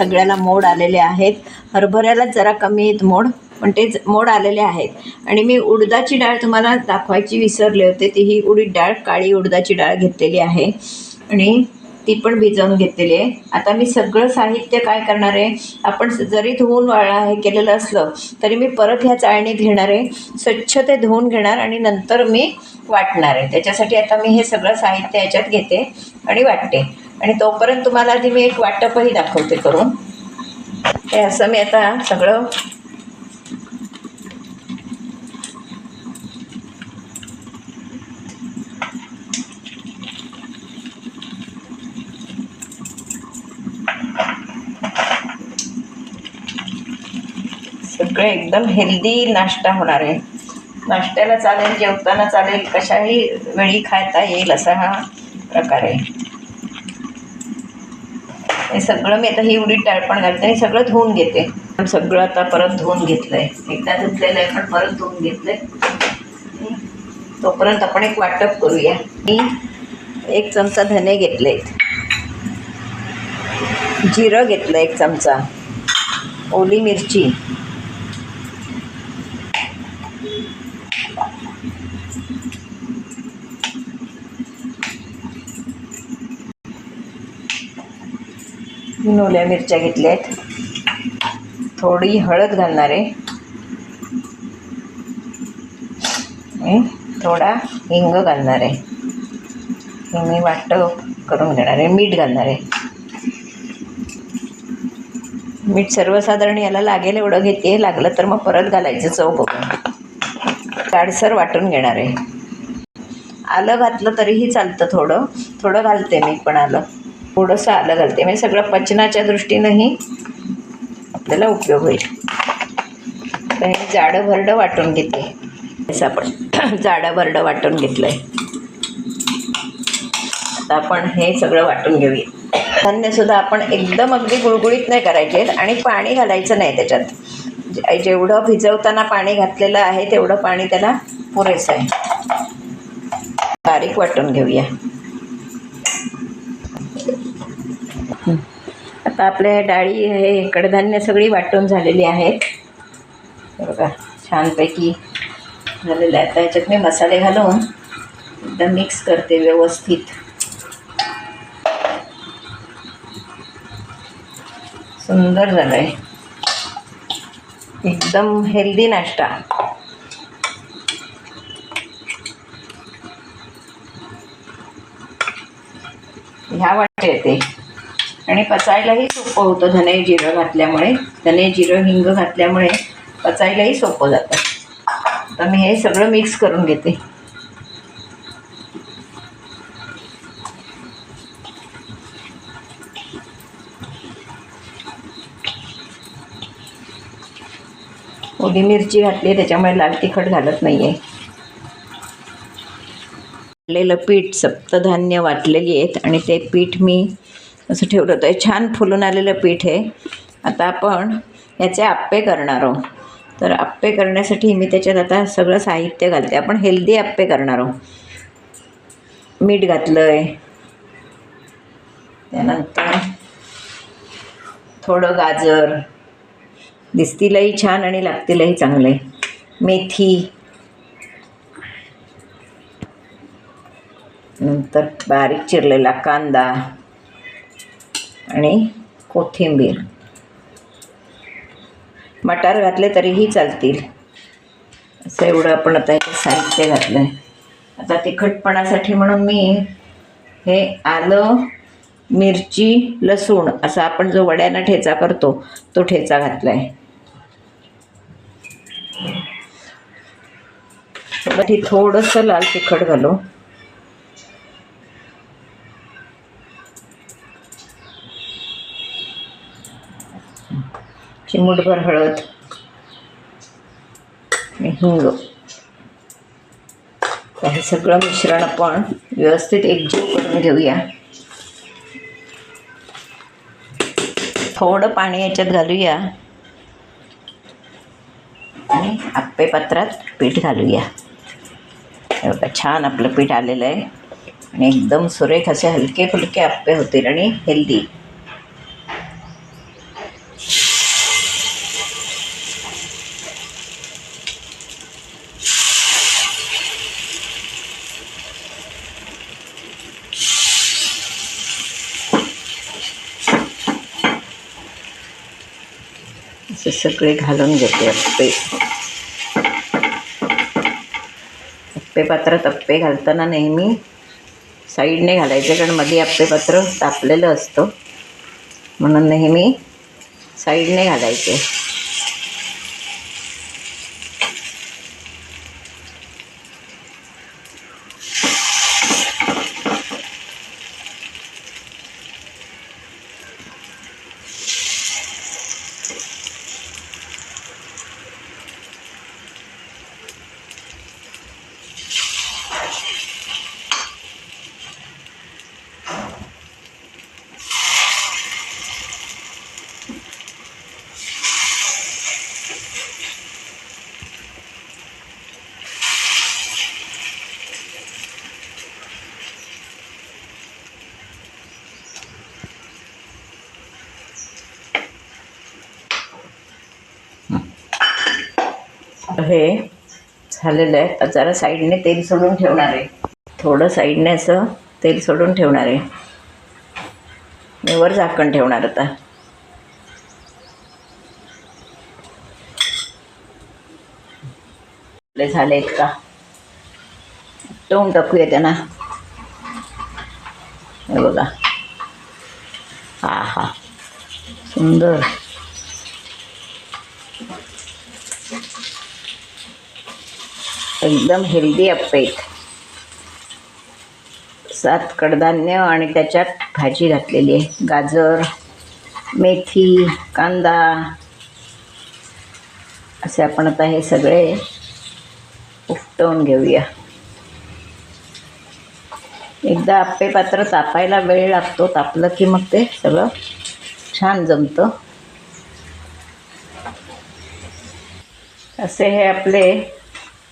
सगळ्याला मोड आलेले आहेत. हरभऱ्याला जरा कमी आहेत मोड पण ते मोड आलेले आहेत. आणि मी उडदाची डाळ तुम्हाला दाखवायची विसरले होते ती ही उडीद डाळ काळी उडदाची डाळ घेतलेली आहे. आणि ती पण भिजवून घेतलेली आहे. आता मी सगळं साहित्य काय करणार आहे? आपण जरी धुवून वाळा हे केलेलं असलं तरी मी परत ह्या चाळणीत घेणार आहे. स्वच्छ ते धुवून घेणार आणि नंतर मी वाटणार आहे. त्याच्यासाठी आता मी हे सगळं साहित्य याच्यात घेते आणि वाटते. आणि तोपर्यंत तुम्हाला आधी मी एक वाटपही दाखवते करून. हे असं मी आता सगळं सगळं एकदम हेल्दी नाश्ता होणार आहे. नाश्त्याला चालेल जेवताना चालेल कशाही वेळी खाता येईल असा हा प्रकार आहे. हे सगळं मी आता ही उडीद टाळपण घालते आणि सगळं धुवून घेते. सगळं आता परत धुवून घेतलं आहे एकदा धुतलेलं आहे पण परत धुवून घेतलं आहे तोपर्यंत आपण एक वाटप करूया. मी एक चमचा धने घेतलेत. जिरं घेतलं एक चमचा. ओली मिरची. तीन ओल्या मिरच्या घेतल्या आहेत थोडी हळद घालणार आहे. थोडा हिंग घालणार आहे. हे मी वाटतं करून घेणार आहे. मीठ घालणार आहे. मीठ सर्वसाधारण याला लागेल एवढं घेते लागलं तर मग परत घालायचं. चव बघून. जाडसर वाटून घेणार आहे. आलं घातलं तरीही चालतं थोडं. थोडं घालते मी पण आलं. थोडंसं आलं घालते. म्हणजे सगळं पचनाच्या दृष्टीनंही आपल्याला उपयोग होईल. तर हे जाडं भरडं वाटून घेते. असं आपण जाडं भरडं वाटून घेतलं आहे आता आपण हे सगळं वाटून घेऊया. धान्यसुद्धा आपण एकदम अगदी गुळगुळीत नाही करायचे आणि पाणी घालायचं नाही त्याच्यात. म्हणजे जेवढं भिजवताना पाणी घातलेलं आहे तेवढं पाणी त्याला पुरेसं आहे. बारीक वाटून घेऊया. आता आपल्या डाळी हे कडधान्य सगळी वाटून झालेली आहेत. बघा छानपैकी झालेलं आहे. आता ह्याच्यात मी मसाले घालून एकदम मिक्स करते व्यवस्थित. सुंदर झालं आहे एकदम हेल्दी नाश्ता. ह्या वाटते येते आणि पचायलाही सोपं होतं धने जिरं घातल्यामुळे. धने जिरं हिंग घातल्यामुळे पचायलाही सोपं जातं. तर मी हे सगळं मिक्स करून घेते. ओली मिरची घातली त्याच्यामुळे लाल तिखट घालत नाही आहे वाटलेलं पीठ सप्तधान्य वाटलेली आहेत आणि ते पीठ मी असं ठेवलं होतं. हे छान फुलून आलेलं पीठ आहे. आता आपण याचे आप्पे करणार आहोत. तर आप्पे करण्यासाठी मी त्याच्यात आता सगळं साहित्य घालते. आपण हेल्दी आप्पे करणार आहोत. मीठ घातलं आहे त्यानंतर थोडं गाजर. दिसतीलही छान आणि लागतीलही चांगलं. आहे मेथी. नंतर बारीक चिरलेला कांदा. आणि कोथिंबीर. मटार घातले तरीही चालतील. असं एवढं आपण आता हे साहित्य घातलं आहे आता तिखटपणासाठी म्हणून मी हे आलं मिरची लसूण असा आपण जो वड्यानं ठेचा करतो तो ठेचा घातला आहे थोडंसं लाल तिखट घालू. चिमूटभर हळद आणि हिंग. हे सगळं मिश्रण आपण व्यवस्थित एकजीव करून घेऊया. थोडं पाणी याच्यात घालूया. आणि आप्पे पात्रात पीठ घालूया. बघा छान आपलं पीठ आलेलं आहे. आणि एकदम सुरेख असे हलके फुलके आप्पे होतील आणि हेल्दी सगळे घालून घेते अप्पे. अप्पे पात्रात अप्पे घालताना नेहमी साईडने घालायचे कारण मध्ये अप्पे पात्र तापलेलं असतं. म्हणून नेहमी साईडने घालायचे. हे झालेलं आहे. आता जरा साईडने तेल सोडून ठेवणार आहे. थोडं साईडने असं तेल सोडून ठेवणार आहे. मी वर झाकण ठेवणार आता. झाले झालेत का? टोन टाकूया त्यांना. हे बघा. हा हा. सुंदर. एकदम हेल्दी अप्पे आहेत सात कडधान्य आणि त्याच्यात भाजी घातलेली आहे. गाजर मेथी कांदा असे आपण आता हे सगळे उपटवून घेऊया. एकदा आप्पे पात्र तापायला वेळ लागतो तापलं की मग ते सगळं छान जमतं. असे हे आपले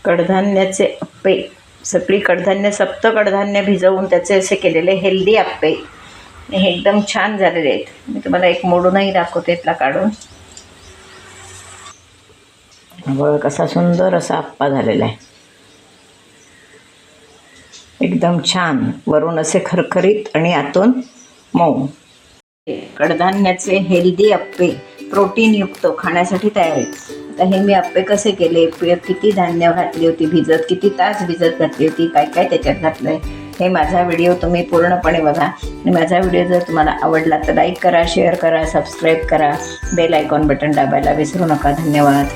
कडधान्याचे अप्पे. सगळी कडधान्य सप्त कडधान्य भिजवून त्याचे असे केलेले हेल्दी अप्पे. हे एकदम छान झालेले आहेत. मी तुम्हाला एक मोडूनही दाखवते त्याला काढून. बघ कसा सुंदर असा अप्पा झालेला आहे. एकदम छान. वरून असे खरखरीत आणि आतून मऊ. कडधान्याचे हेल्दी अप्पे प्रोटीनयुक्त खाण्यासाठी तयार आहेत. आता हे मी आप्पे कसे केले? किती धान्य घातली होती भिजत? किती तास भिजत घातली होती? काय काय त्याच्यात घातलं आहे हे माझा व्हिडिओ तुम्ही पूर्णपणे बघा. आणि माझा व्हिडिओ जर तुम्हाला आवडला तर लाईक करा शेअर करा सबस्क्राईब करा. बेल आयकॉन बटन दाबायला विसरू नका. धन्यवाद.